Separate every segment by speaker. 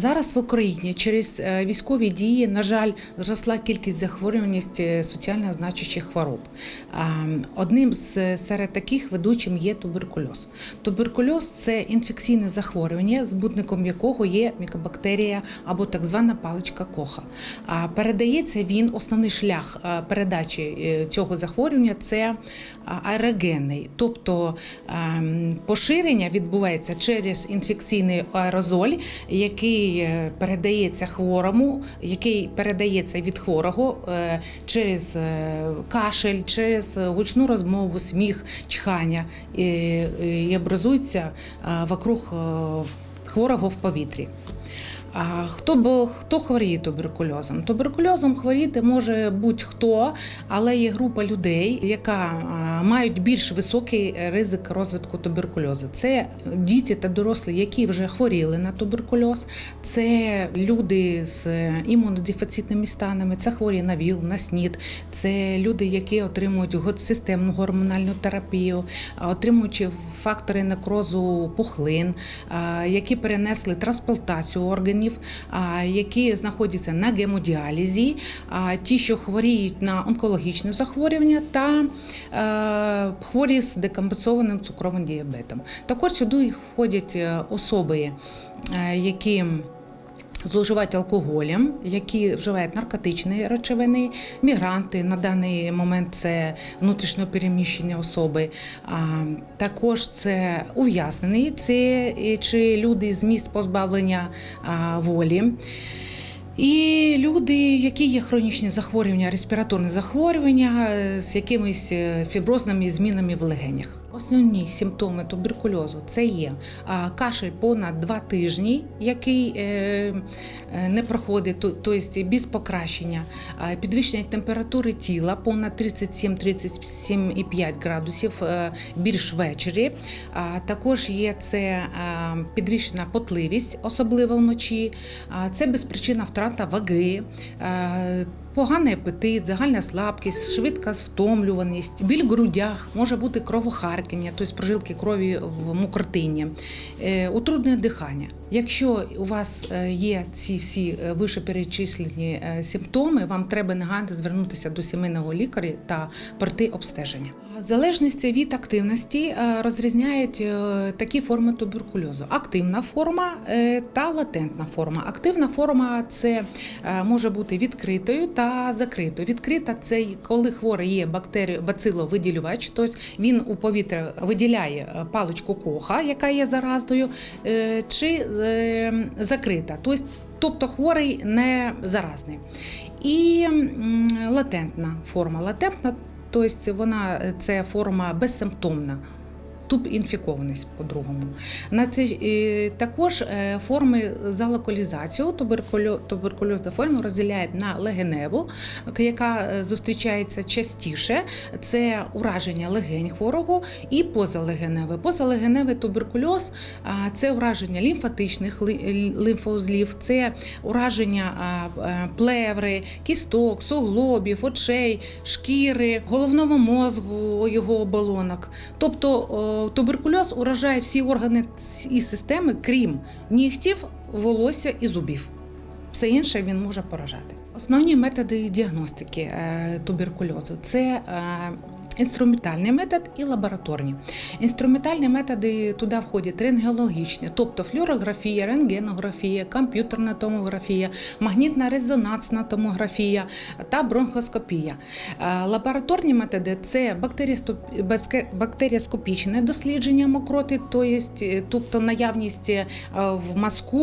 Speaker 1: Зараз в Україні через е, військові дії, на жаль, зросла кількість захворюваність е, соціально значущих хвороб. Одним з серед таких ведучим є туберкульоз. Туберкульоз це інфекційне захворювання, збутником якого є мікобактерія або так звана паличка коха. Передається він, основний шлях е, передачі е, цього захворювання це аерогенний, тобто ем, поширення відбувається через інфекційний аерозоль, який е, передається хворому, який передається від хворого е, через е, кашель, через гучну розмову, сміх, чхання і, образується вокруг хворого в повітрі. А хто бо хто хворіє туберкульозом? Туберкульозом хворіти може будь-хто, але є група людей, яка мають більш високий ризик розвитку туберкульозу. Це діти та дорослі, які вже хворіли на туберкульоз, це люди з імунодефіцитними станами, це хворі на ВІЛ, на СНІД, це люди, які отримують системну гормональну терапію, отримуючи фактори некрозу пухлин, які перенесли трансплантацію органів, а, які знаходяться на гемодіалізі, ті, що хворіють на онкологічне захворювання, та е, хворі з декомпенсованим цукровим діабетом. Також сюди входять е, особи, е, які Зловживають алкоголем, які вживають наркотичні речовини, мігранти на даний момент це внутрішньо переміщення особи. А також це ув'язнені, це чи люди з місць позбавлення волі. І люди, які є хронічні захворювання, респіраторні захворювання е, з якимись е, фіброзними змінами в легенях. Основні симптоми туберкульозу це є кашель понад два тижні, який е, е, не проходить, тобто без покращення, підвищення температури тіла понад 37-37,5 градусів е, більш ввечері. Також є це підвищена потливість, особливо вночі. Це безпричинна втрата ваги. Е, Поганий апетит, загальна слабкість, швидка втомлюваність, біль в грудях, може бути кровохаркання, тобто прожилки крові в мокротині, утрудне утруднене дихання. Якщо у вас е, є ці всі вишеперечислені е, симптоми, вам треба негайно звернутися до сімейного лікаря та пройти обстеження. В залежності від активності е, розрізняють е, такі форми туберкульозу: активна форма е, та латентна форма. Активна форма це може бути відкритою та закритою. Відкрита це коли хворий є бактерію бациловиділювач, тобто він у повітря виділяє паличку коха, яка є заразною, чи закрита, тобто тобто хворий не заразний. І латентна форма. Латентна, тобто вона е, це форма безсимптомна. Тубінфікованість по-другому. На це е, також е, форми за локалізацією туберкульо, туберкульозна форма розділяють на легеневу, яка е, зустрічається частіше. Це ураження легень хворого і позалегеневе. Позалегеневий туберкульоз це ураження лімфатичних ли- це ураження е, плеври, кісток, суглобів, очей, шкіри, головного мозку, його оболонок. Тобто туберкульоз уражає всі органи і системи, крім нігтів, волосся і зубів. Все інше він може поражати. Основні методи діагностики е, туберкульозу це е, інструментальний метод і лабораторні. Інструментальні методи туди входять рентгенологічні, тобто флюорографія, рентгенографія, комп'ютерна томографія, магнітна резонансна томографія та бронхоскопія. Е, Лабораторні методи це бактеріоскопічне дослідження мокроти, е, тобто наявність е, в мазку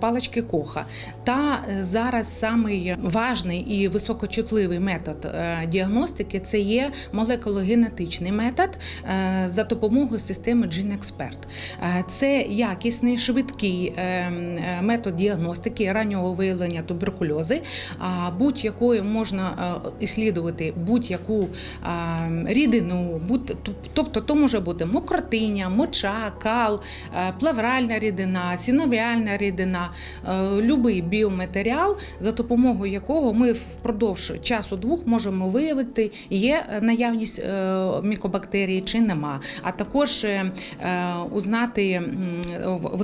Speaker 1: палички коха. Та зараз самий важний і високочутливий метод діагностики це є молекулогенетичний метод е, за допомогою системи GeneXpert. Е, Це якісний, швидкий е, е, метод діагностики раннього виявлення туберкульози, будь-якою можна іслідувати будь-яку рідину, тобто то може бути мокротиня, моча, кал, плавральна рідина, синовіальна рідина, любий біоматеріал, за допомогою якого ми впродовж часу двох можемо виявити, є наявність наявність е, мікобактерій чи нема, а також е, е, узнати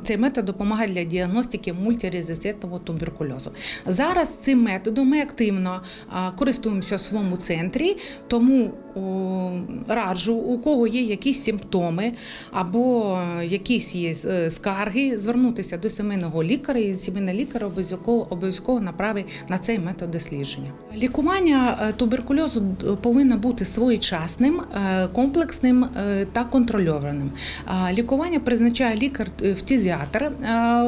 Speaker 1: цей метод допомагає для діагностики мультирезистентного туберкульозу. Зараз цим методом ми активно користуємося в своєму центрі, тому раджу, у кого є якісь симптоми або якісь є скарги, звернутися до сімейного лікаря, і сімейний лікар обов'язково обов'язково направить на цей метод дослідження. Лікування туберкульозу повинно бути своєчасним, е, комплексним е, та контрольованим. Лікування призначає лікар-фтизіатр е,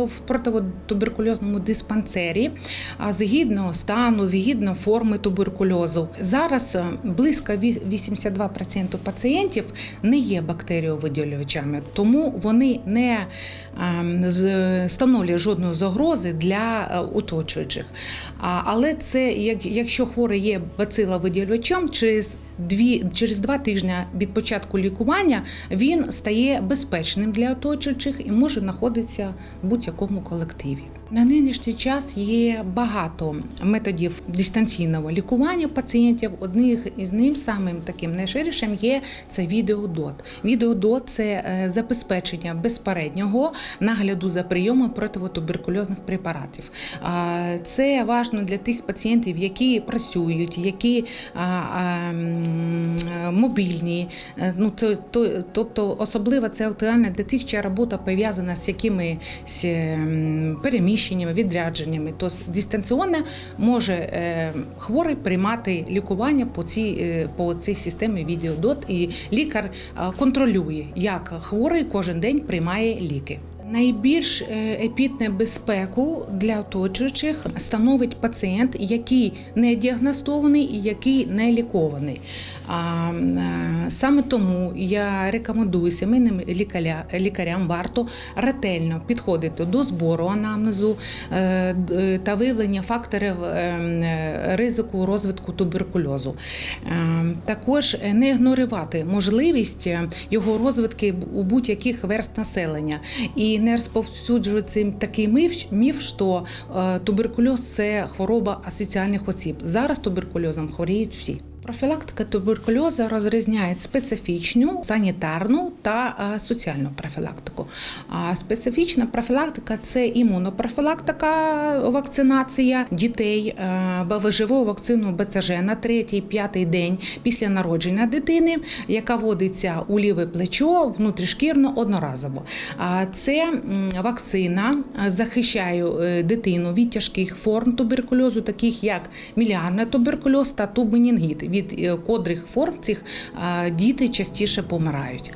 Speaker 1: в противотуберкульозному диспансері згідно стану, згідно форми туберкульозу. Зараз близько 82% пацієнтів не є бактеріовиділювачами, тому вони не ем, становлюють жодної загрози для оточуючих. Але це якщо хворий є бациловиділювачем, через Дві через два тижні від початку лікування він стає безпечним для оточуючих і може знаходитися в будь-якому колективі. На нинішній час є багато методів дистанційного лікування пацієнтів. Одних із ним самим таким найширшим є це відеодот. Відеодот це е, забезпечення безпереднього нагляду за прийомом противотуберкульозних препаратів. Це важливо для тих пацієнтів, які працюють, які мобільні. Е, Ну, то, то, тобто особливо це актуально для тих, чия робота пов'язана з якимись ем, переміщеннями, відрядженнями. Тобто дистанційно може е, хворий приймати лікування по цій, е, по цій системі відеодот, і лікар е, контролює, як хворий кожен день приймає ліки. Найбільш е, епітне безпеку для оточуючих становить пацієнт, який не діагностований і який не лікований. А, е, Саме тому я рекомендую сімейним лікарям варто ретельно підходити до збору анамнезу е, та виявлення факторів ризику розвитку туберкульозу. Також не ігнорувати можливість його розвитки у будь-яких верст населення і не розповсюджує цим такий міф, міф, що е, туберкульоз це хвороба асоціальних осіб. Зараз туберкульозом хворіють всі. Профілактика туберкульозу розрізняє специфічну, санітарну та е, соціальну профілактику. А специфічна профілактика це імунопрофілактика, вакцинація дітей е, БВЖВою вакцину БЦЖ на третій, п'ятий день після народження дитини, яка вводиться у ліве плечо внутрішкірно одноразово. Це вакцина е, захищає е, дитину від тяжких форм туберкульозу, таких як міліарний туберкульоз та тубменінгіт. Від кодрих котрих форм цих е, діти частіше помирають.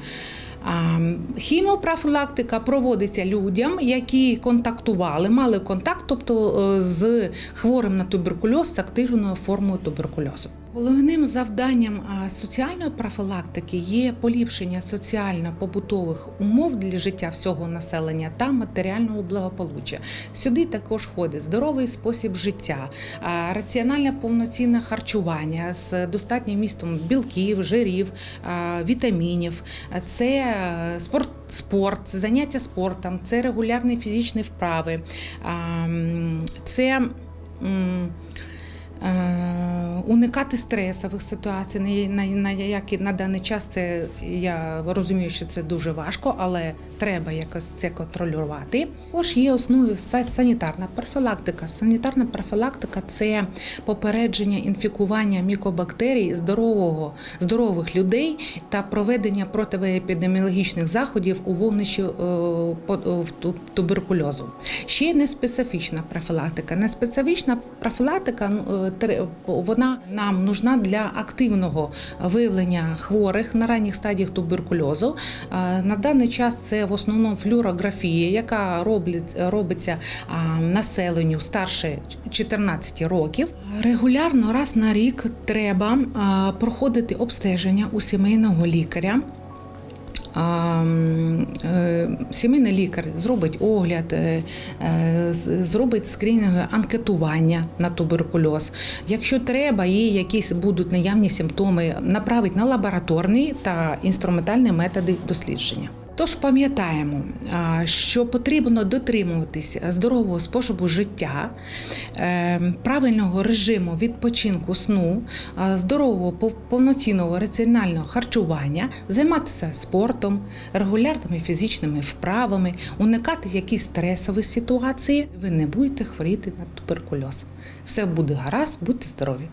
Speaker 1: Хіміопрофілактика проводиться людям, які контактували, мали контакт, тобто е, з хворим на туберкульоз з активною формою туберкульозу. Головним завданням соціальної профілактики є поліпшення соціально-побутових умов для життя всього населення та матеріального благополуччя. Сюди також входить здоровий спосіб життя, раціональне повноцінне харчування з достатнім містом білків, жирів, вітамінів. Це спорт. Спорт, заняття спортом, це регулярні фізичні вправи, це уникати стресових ситуацій, на, на, на які на даний час це я розумію, що це дуже важко, але треба якось це контролювати. Також є основою санітарна профілактика. Санітарна профілактика це попередження інфікування мікобактерій здорового, здорових людей та проведення протиепідеміологічних заходів у вогнищі е, ту- туберкульозу. Ще є неспецифічна профілактика. Неспецифічна профілактика ну, е, тре- нам нужна для активного виявлення хворих на ранніх стадіях туберкульозу. Е, На даний час це в основному флюорографія, яка робиться населенню старше 14 років. Регулярно раз на рік треба проходити обстеження у сімейного лікаря. А, е, Сімейний лікар зробить огляд, е, е, зробить скринінг анкетування на туберкульоз. Якщо треба, і якісь будуть наявні симптоми, направить на лабораторні та інструментальні методи дослідження. Тож пам'ятаємо, що потрібно дотримуватись здорового способу життя, е, правильного режиму відпочинку сну, здорового повноцінного раціонального харчування, займатися спортом, регулярними фізичними вправами, уникати якісь стресові ситуації. Ви не будете хворіти на туберкульоз. Все буде гаразд, будьте здорові.